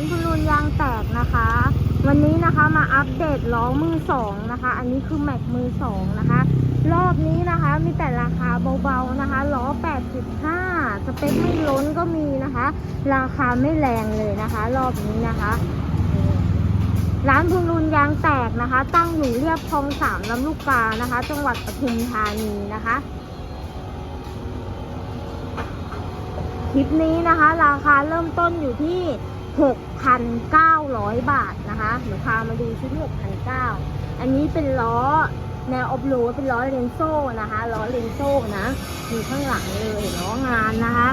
านทุรุนยางแตกนะคะ วันนี้นะคะมาอัปเดตล้อมือสองนะคะ อันนี้คือแม็กมือสองนะคะ รอบนี้นะคะมีแต่ราคาเบาๆนะคะล้อ 85 สเปคไม่ล้นก็มีนะคะ ราคาไม่แรงเลยนะคะ รอบนี้นะคะร้านทุรุนยางแตกนะคะ ตั้งอยู่เรียบคลองสามลำลูกกานะคะ จังหวัดปทุมธานีนะคะคลิปนี้นะคะ ราคาเริ่มต้นอยู่ที่ 6 6,900 บาทนะคะเดี๋ยวพามาดูชุด6,900 อันนี้เป็นล้อแนวออฟโรดเป็นล้อเลนโซ่นะคะ ล้อเลนโซ่นะอยู่ข้างหลังเลยล้องานนะคะ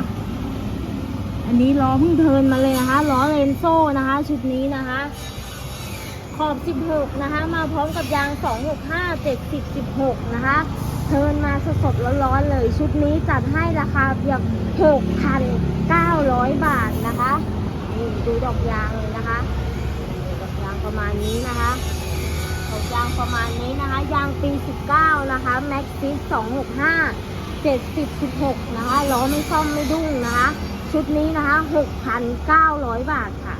อันนี้ล้อเพิ่งเทินมาเลยนะคะล้อเลนโซ่นะคะ ชุดนี้นะคะ ขอบ 16 นะคะ มาพร้อมกับยาง 265 70 16 นะคะเทินมาสดๆร้อนๆเลย ชุดนี้จัดให้ราคาเพียง6,900 บาทนะคะ นี่ดูดอกยางเลยนะคะดอกยางประมาณนี้นะคะดอกยางประมาณนี้นะคะ ยางปี 19 นะคะแม็กซิส265 70 16นะคะล้อไม่ซ่อมไม่ดุ้งนะคะ ชุดนี้นะคะ 6,900 บาทค่ะ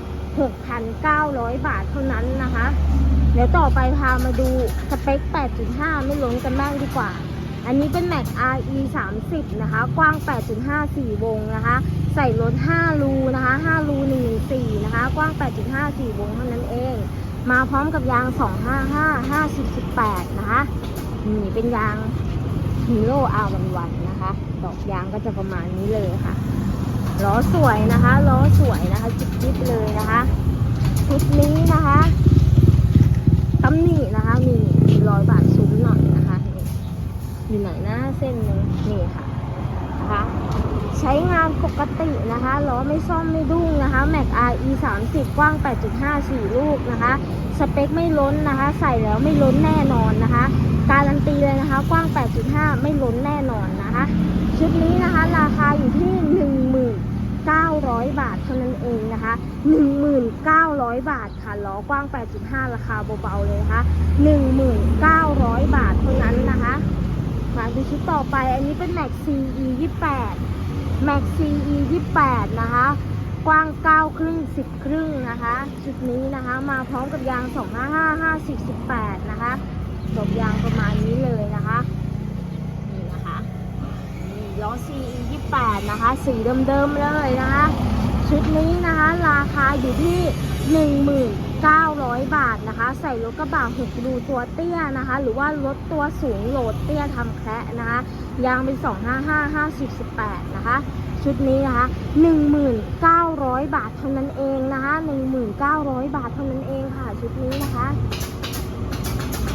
6,900 บาทเท่านั้นนะคะ เดี๋ยวต่อไปพามาดูสเปค 8.5 ไม่ล้นกันบ้างดีกว่า อันนี้เป็น Mac RE 30นะคะ กว้าง 8.5 4 วงนะคะ ใส่รถ5รูนะคะ5รู1 4นะคะ กว้าง 8.5 4 วงเท่านั้นเอง มาพร้อมกับยาง 255 50 18 นะคะ นี่เป็นยาง Hero R11 นนะคะ ดอกยางก็จะประมาณนี้เลยค่ะ ล้อสวยนะคะ ล้อสวยนะคะจิบๆเลยนะคะชุดนี้นะคะตำหนินะคะ มีมีรอยบาดซุ้มหน่อย อยู่ไหนนะเส้นหนึงนี่ค่ะนะคะใช้งานปกตินะคะล้อไม่ซ่อมไม่ดุ้งนะคะ Mac RE 30กว้าง 8.5 4 ลูกนะคะ สเปคไม่ล้นนะคะ ใส่แล้วไม่ล้นแน่นอนนะคะ การันตีเลยนะคะ กว้าง 8.5 ไม่ล้นแน่นอนนะคะ ชุดนี้นะคะ ราคาอยู่ที่ 1,900 บาทเท่านั้นเองนะคะ 1,900 บาทค่ะล้อกว้าง 8.5 ราคาเบาๆเลยนะคะ 1,900 บาทเท่านั้นนะคะ มาดูชุดต่อไป อันนี้เป็น Max CE 28 Max CE 28 นะคะ กว้าง 9 ครึ่ง 10 ครึ่งนะคะ ชุดนี้นะคะ มาพร้อมกับยาง 255 50 18 นะคะดอกยางประมาณนี้เลยนะคะ นี่นะคะนี่ล้อ CE 28 นะคะ สีเดิมๆเลยนะคะ ชุดนี้นะคะ ราคาอยู่ที่ 900 บาทนะคะ ใส่รถกระบะ6รูตัวเตี้ยนะคะ หรือว่ารถตัวสูงโหลดเตี้ยทำแคระนะคะยางเป็น 255 50 18 นะคะ ชุดนี้นะคะ 1,900 บาทเท่านั้นเองนะคะ 1,900 บาทเท่านั้นเองค่ะ ชุดนี้นะคะ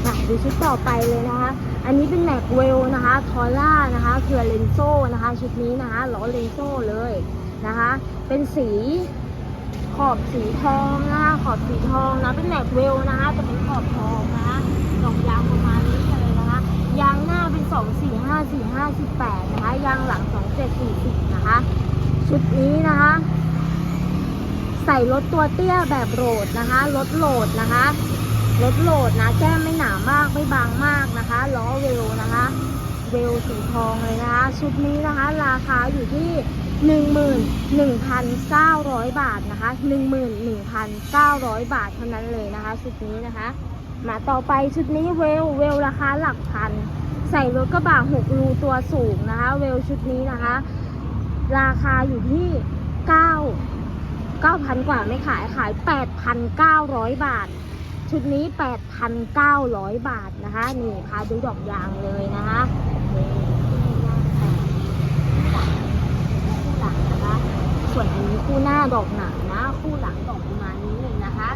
มาดูชุดต่อไปเลยนะคะ อันนี้เป็นแม็กเวลนะคะ ทอร่านะคะเคือเลนโซ่นะคะ ชุดนี้นะคะล้อเลนโซ่เลยนะคะ เป็นสี อบสีทองนะคะขอบสีทองนะเป็นแม็กเวลนะคะจะเป็นขอบทองนะคะดอกยางประมาณนี้เลยนะคะยางหน้าเป็น2 4 5 4 5 18นะคะยางหลัง2 7 4 0นะคะชุดนี้นะคะ ใส่รถตัวเตี้ยแบบโหลดนะคะรถโหลดนะคะรถโหลดนะแก้มไม่หนามากไม่บางมากนะคะล้อเวลนะคะ เวลสีทองเลยนะคะ ชุดนี้นะคะ ราคาอยู่ที่ 11,900 บาทนะคะ 11,900 บาทเท่านั้นเลยนะคะชุดนี้นะคะ มาต่อไปชุดนี้เวลเวลราคาหลักพัน ใส่รถกระบะ6รูตัวสูงนะคะ เวลชุดนี้นะคะ ราคาอยู่ที่ 9 9,000 กว่าไม่ขายขาย 8,900 บาท ชุดนี้ 8,900 บาทนะคะ นี่พาดูดอกยางเลยนะคะนี่ยางแตกคู่หลังนะคะ ส่วนอันนี้คู่หน้าดอกหนานะ คู่หลังดอกประมาณนี้เลยนะคะ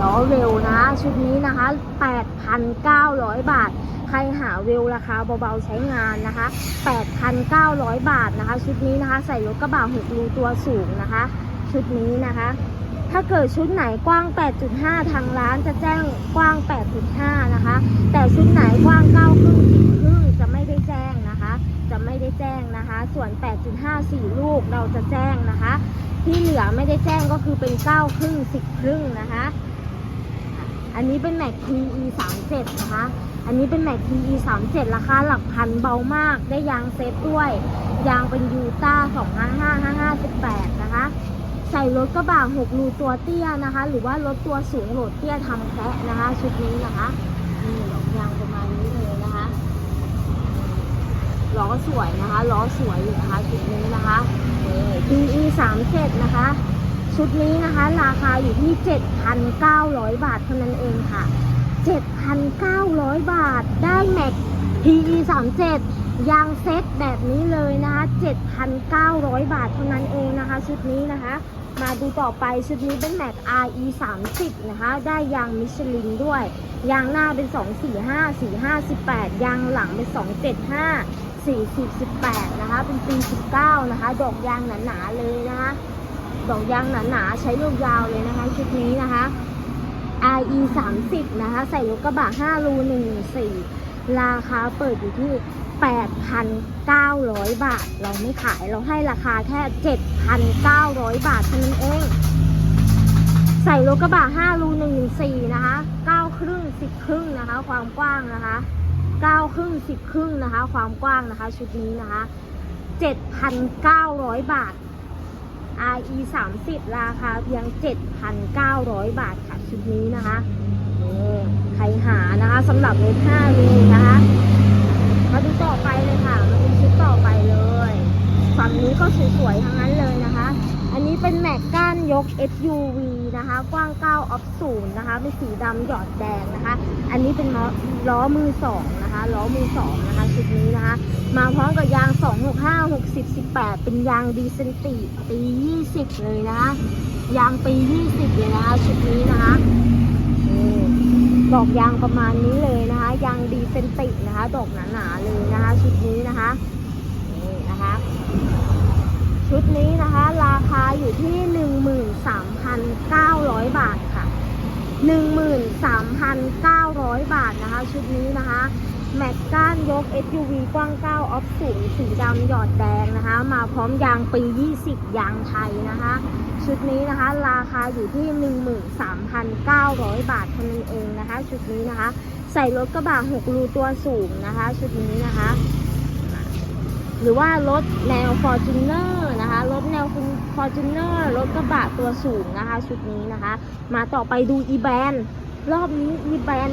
ล้อเวลนะ ชุดนี้นะคะ 8,900 บาท ใครหาเวลราคาเบาๆใช้งานนะคะ 8,900 บาทนะคะ ชุดนี้นะคะ ใส่รถกระบะ6รูตัวสูงนะคะ ชุดนี้นะคะ ถ้าเกิดชุดไหนกว้าง 8.5 ทางร้านจะแจ้งกว้าง 8.5 นะคะ แต่ชุดไหนกว้าง9ครึ่ง จะไม่ได้แจ้งนะคะ ส่วน 8.5 4 ลูกเราจะแจ้งนะคะ ที่เหลือไม่ได้แจ้งก็คือเป็น 9 ครึ่ง 10 ครึ่งนะคะ อันนี้เป็น Mac TE 37นะคะ อันนี้เป็น Mac TE 37ราคาหลักพันเบามาก ได้ยางเซฟด้วย ยางเป็นยูต้า255 558 นะคะ ใส่รถกระบะหกรูตัวเตี้ยนะคะ หรือว่ารถตัวสูงโหลดเตี้ยทำแคะนะคะ ชุดนี้นะคะนี่ดอกยางประมาณนี้เลยนะคะล้อ สวยนะคะล้อสวยอยู่นะคะชุดนี้นะคะ P E สามเจ็ดนะคะ ชุดนี้นะคะ ราคาอยู่ที่ 7,900 บาทเท่านั้นเองค่ะ 7,900 บาทได้แม็ก PE 37ยางเซ็ตแบบนี้เลยนะคะ 7,900 บาทเท่านั้นเองนะคะ ชุดนี้นะคะ มาดูต่อไปชุดนี้เป็นแม็ก RE 30นะคะ ได้ยางมิชลินด้วย ยางหน้าเป็น 245 458 ยางหลังเป็น 275 40 18 นะคะ เป็นปี 19 นะคะ ดอกยางหนาๆเลยนะคะ ดอกยางหนาๆใช้ลูกยาวเลยนะคะชุดนี้นะคะ RE 30 นะคะ ใส่รถกระบะ5รู114 ราคาเปิดอยู่ที่ 8,900 บาท เราไม่ขายเราให้ราคาแค่ 7,900 บาทเท่านั้นเอง ใส่รถกระบะ5รู114 นะคะ 9 ครึ่ง 10 ครึ่งนะคะ ความกว้างนะคะ 9ครึ่ง10 ครึ่งนะคะ ความกว้างนะคะ ชุดนี้นะคะ 7,900 บาท RE 30ราคาเพียง 7,900 บาทค่ะ ชุดนี้นะคะใครหานะคะสำหรับรถ5รูนะคะ มาดูต่อไปเลยค่ะ มาดูชุดต่อไปเลย ฝั่งนี้ก็สวยๆทั้งนั้นเลยนะคะ อันนี้เป็นแม็กก้านยก SUV นะคะ กว้าง 9 ออฟศูนย์นะคะ เป็นสีดำหยอดแดงนะคะ อันนี้เป็นล้อล้อมือสองนะคะ ล้อมือสองนะคะชุดนี้นะคะ มาพร้อมกับยาง 265 60 18 เป็นยางดีเซนติปี 20 เลยนะคะ ยางปี 20 เลยนะคะ ชุดนี้นะคะดอกยางประมาณนี้เลยนะคะ ยางดีเซนตินะคะ ดอกหนาๆเลยนะคะ ชุดนี้นะคะนี่นะคะ ชุดนี้นะคะ ราคาอยู่ที่ 13,900 บาทค่ะ 13,900 บาทนะคะ ชุดนี้นะคะ แม็กก้านยก SUV กว้าง 9 ออฟสูงสีดำหยอดแดงนะคะ มาพร้อมยางปี 20 ยางไทยนะคะ ชุดนี้นะคะ ราคาอยู่ที่ 13,900 บาทเท่านั้นเองนะคะ ชุดนี้นะคะ ใส่รถกระบะ6รูตัวสูงนะคะ ชุดนี้นะคะ หรือว่ารถแนว Fortuner นะคะ รถแนว Fortuner รถกระบะตัวสูงนะคะ ชุดนี้นะคะ มาต่อไปดู e b a n รอบนี้ e b a n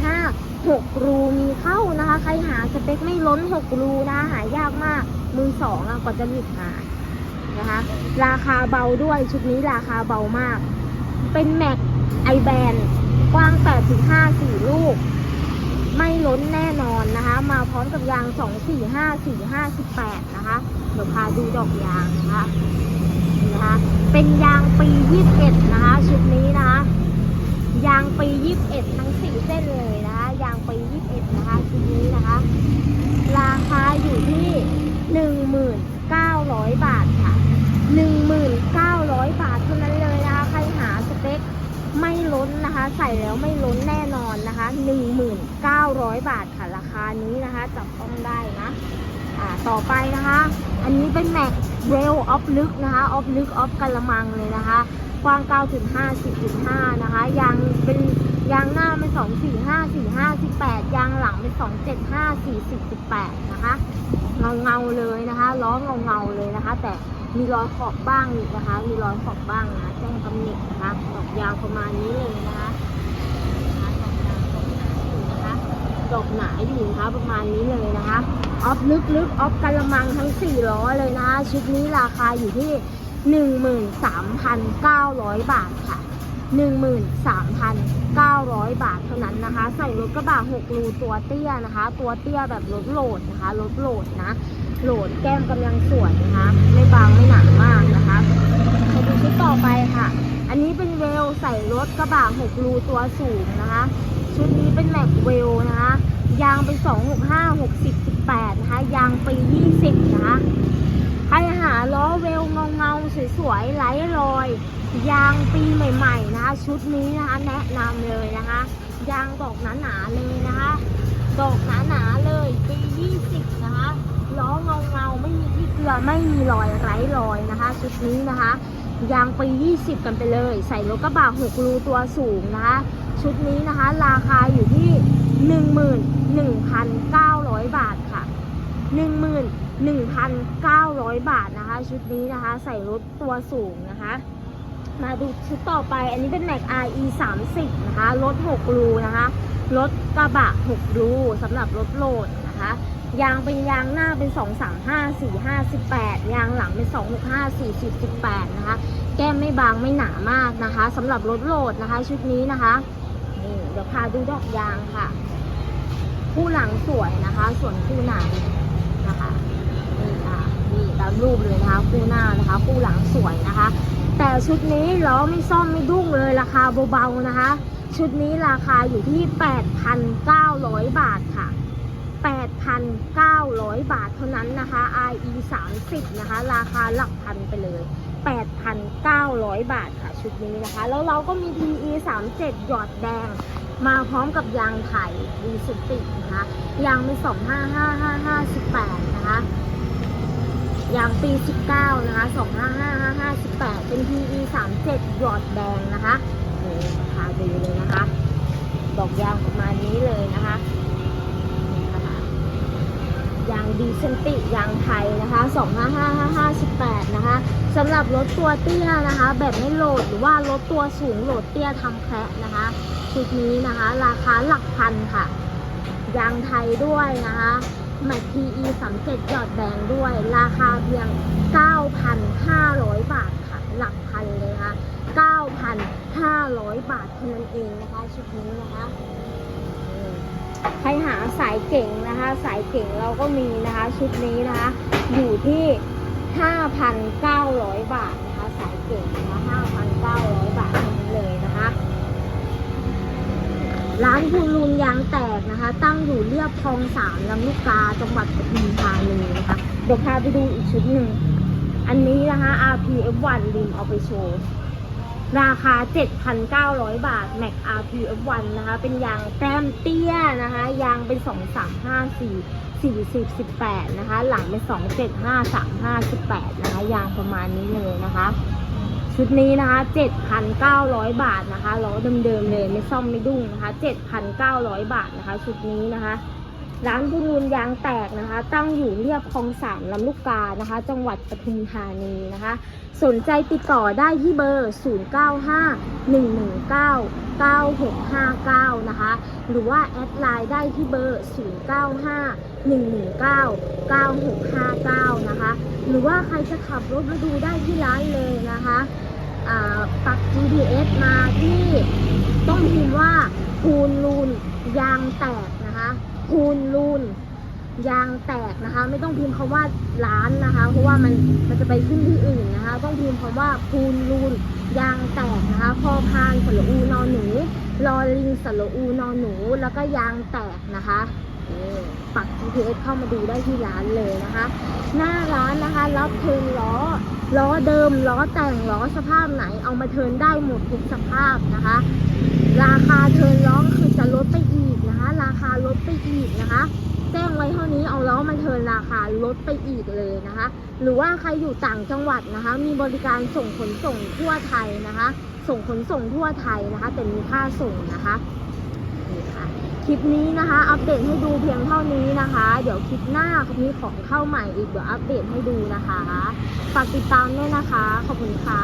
8.5 6 รูมีเข้านะคะ ใครหาสเปคไม่ล้น 6 รูนะะหายากมาก มือสองอะกว่าจะหลุดหานะคะ ราคาเบาด้วยชุดนี้ราคาเบามาก เป็นแม็กไอแบนกว้าง 8.5 4 ลูก ไม่ล้นแน่นอนนะคะ มาพร้อมกับยาง 2 4 5 4 5 18 นะคะ เดี๋ยวพาดูดอกยางนะคะนี่นะคะ เป็นยางปี 21 นะคะ ชุดนี้นะคะ ยางปี 21 ทั้ง 4 เส้นเลยนะคะ ยางปี 21 นะคะ ชุดนี้นะคะ ราคาอยู่ที่ 1,900บาทค่ะ 1,900 บาทเท่านั้นเลยนะคะ ใครหาสเปค ไม่ ล้นนะคะ ใส่แล้วไม่ล้นแน่นอนนะคะ 1,900 บาทค่ะราคานี้นะคะจับต้องได้นะอ่าต่อไปนะคะ อันนี้เป็นแม็กเวลออฟลึกนะคะออฟลึกออฟกะละมังเลยนะคะกว้าง 9.5 10.5 นะคะยางเป็น ยางหน้าเป็น245 45 18ยางหลังเป็น275 40 18นะคะเงาเงาเลยนะคะล้อเงาเงาเลยนะคะ แต่มีรอยขอบบ้างนะคะ มีรอยขอบบ้างนะแจ้งตำหนินะคะดอกยาวประมาณนี้เลยนะคะดอกหนาอยู่นะคะประมาณนี้เลยนะคะออฟลึกลึกๆออฟกะละมังทั้ง4ล้อเลยนะคะชุดนี้ราคาอยู่ที่ 13,900 บาทค่ะ 13,900 บาทเท่านั้นนะคะ ใส่รถกระบะ6รูตัวเตี้ยนะคะ ตัวเตี้ยแบบรถโหลดนะคะรถโหลดนะ โหลดแก้มกำลังสวยนะคะ ไม่บางไม่หนามากนะคะมาดูชุดต่อไปค่ะ อันนี้เป็นเวลใส่รถกระบะ6รูตัวสูงนะคะ ชุดนี้เป็นแม็กเวลนะคะ ยางเป็น 265 60 18นะคะ ยางปี 20นะคะ ใครหาล้อเวลเงาเงาสวยๆไร้รอย ยางปีใหม่ๆนะคะชุดนี้นะคะแนะนำเลยนะคะ ยางดอกหนาๆเลยนะคะ ดอกหนาๆเลยปี 20 นะคะล้อเงาเงาไม่มีที่เกลือไม่มีรอยไร้รอยนะคะ ชุดนี้นะคะ ยางปี 20 กันไปเลย ใส่รถกระบะ6รูตัวสูงนะคะ ชุดนี้นะคะ ราคาอยู่ที่ 11,900 บาทค่ะ1,900 บาทนะคะ ชุดนี้นะคะ ใส่รถตัวสูงนะคะ มาดูชุดต่อไป อันนี้เป็น Mac RE 30นะคะ รถ 6 รูนะคะ รถกระบะ 6 รูสำหรับรถโหลดนะคะ ยางเป็นยางหน้าเป็น 2 3 5 458 ยางหลังเป็น 2 6 5 4 10 18 นะคะ แก้มไม่บางไม่หนามากนะคะสำหรับรถโหลดนะคะ ชุดนี้นะคะนี่เดี๋ยวพาดูดอกยางค่ะ คู่หลังสวยนะคะ ส่วนคู่หน้า นะคะนี่ค่ะนี่ตามรูปเลยนะคะคู่หน้านะคะคู่หลังสวยนะคะ แต่ชุดนี้ล้อไม่ซ่อมไม่ดุ้งเลยราคาเบาๆนะคะ ชุดนี้ราคาอยู่ที่ 8,900 บาทค่ะ 8,900 บาทเท่านั้นนะคะ IE 30นะคะ ราคาหลักพันไปเลย8,900 บาทค่ะชุดนี้นะคะ แล้วเราก็มี PE 37 หยอดแดง มาพร้อมกับยางไข่ดีสุตินะคะยางเป็น 2555518นะคะยางปี 19 นะคะ 2555518เป็น PE 37 หยอดแดงนะคะนี่พาดูเลยนะคะ ดอกยางประมาณนี้เลยนะคะยางดีเซนติยางไทยนะคะ 2555518นะคะสำหรับรถตัวเตี้ยนะคะ แบบไม่โหลดหรือว่ารถตัวสูงโหลดเตี้ยทำแคระนะคะ ชุดนี้นะคะ ราคาหลักพันค่ะ ยางไทยด้วยนะคะแมท PE 37หยอดแดงด้วย ราคาเพียง 9,500 บาทค่ะ หลักพันเลยนะคะ9,500 บาทเท่านั้นเองนะคะ ชุดนี้นะคะใครหาสายเก่งนะคะ สายเก่งเราก็มีนะคะ ชุดนี้นะคะ อยู่ที่ 5,900 บาทนะคะ สายเก่งนะคะ5,900 บาทเท่านั้นเลย ร้านคุณลุนยางแตกนะคะ ตั้งอยู่เรียบคลองสามลำลูกกาจังหวัดปทุมธานีนะคะเดี๋ยวพาไปดูอีกชุดหนึ่ง อันนี้นะคะ RPF1 ริมเอาไปโชว์ ราคา 7,900 บาท Mac RPF1 นะคะ เป็นยางแต้มเตี้ยนะคะ ยางเป็น 2 3 5 4 40 18 นะคะ หลังเป็น 2 7 5 3 5 18 นะคะ ยางประมาณนี้เลยนะคะ ชุดนี้นะคะ 7,900 บาทนะคะล้อเดิมๆเลยไม่ซ่อมไม่ดุ้งนะคะ 7,900 บาทนะคะ ชุดนี้นะคะ ร้านพุนูนยางแตกนะคะ ตั้งอยู่เรียบคลองสามลำลูกกานะคะ จังหวัดปทุมธานีนะคะ สนใจติดต่อได้ที่เบอร์ 0951199659 นะคะ หรือว่าแอดไลน์ได้ที่เบอร์ 0951199659 นะคะหรือว่าใครจะขับรถมาดูได้ที่ร้านเลยนะคะ ปัก GPS มาที่ต้องพิมพ์ว่าพูนลูนยางแตกนะคะพูนลูนยางแตกนะคะ ไม่ต้องพิมพ์คำว่าร้านนะคะ เพราะว่ามันมันจะไปขึ้นที่อื่นนะคะ ต้องพิมพ์คำว่าพูนลูนยางแตกนะคะพอพานสระอูนอนหนูรอลิงสระอูนอนหนู แล้วก็ยางแตกนะคะปัก GPS เข้ามาดูได้ที่ร้านเลยนะคะ หน้าร้านนะคะรับเทิร์นล้อ ล้อเดิมล้อแต่งล้อสภาพไหนเอามาเทินได้หมดทุกสภาพนะคะ ราคาเทินล้อคือจะลดไปอีกนะคะ ราคาลดไปอีกนะคะแจ้งไว้เท่านี้เอาล้อมาเทินราคาลดไปอีกเลยนะคะ หรือว่าใครอยู่ต่างจังหวัดนะคะ มีบริการส่งขนส่งทั่วไทยนะคะ ส่งขนส่งทั่วไทยนะคะ แต่มีค่าส่งนะคะ คลิปนี้นะคะ อัปเดตให้ดูเพียงเท่านี้นะคะ เดี๋ยวคลิปหน้ามีของเข้าใหม่อีกเดี๋ยวอัปเดตให้ดูนะคะ ฝากติดตามด้วยนะคะ ขอบคุณค่ะ